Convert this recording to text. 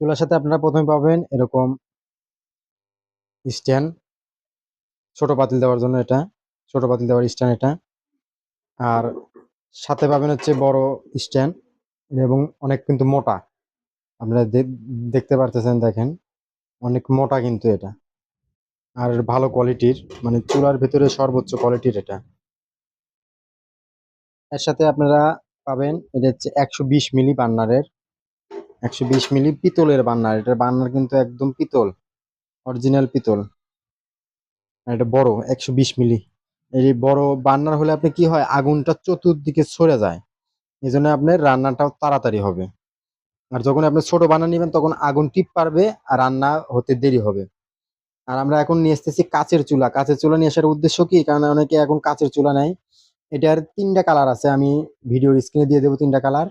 চুলার সাথে আপনারা প্রথমে পাবেন এরকম স্ট্যান্ড, ছোট পাতিল দেওয়ার জন্য এটা, ছোট পাতিল দেওয়ার স্ট্যান্ড এটা। আর সাথে পাবেন হচ্ছে বড় স্ট্যান্ড এবং অনেক কিন্তু মোটা। আপনারা দেখতে পারতেছেন, দেখেন, অনেক মোটা কিন্তু এটা। আর ভালো কোয়ালিটির মানে চুলার ভিতরে সর্বোচ্চ কোয়ালিটির এটা। এর সাথে আপনারা পাবেন, এটা হচ্ছে একশো বিশ মিলি বান্নারের একশো বিশ মিলি পিতলের বান্নার। এটার বান্নার কিন্তু একদম পিতল অরিজিনাল পিতল। এটা বড়, একশো বিশ মিলি। এই বড় বান্নার হলে আপনি কি হয়, আগুনটা চতুর্দিকে সরে যায়। এই জন্য আপনার রান্নাটাও তাড়াতাড়ি হবে। আর যখন আপনি ছোট বান্না নেবেন, তখন আগুন টিপ পারবে আর রান্না হতে দেরি হবে। আর আমরা এখন নিয়ে এসতেছি কাচের চুলা। কাচের চুলা নিয়ে আসার উদ্দেশ্য কি? কারণ অনেকে এখন কাচের চুলা নেয়। এটার তিনটা কালার আছে। আমি ভিডিওর স্ক্রিনে দিয়ে দেবো তিনটা কালার।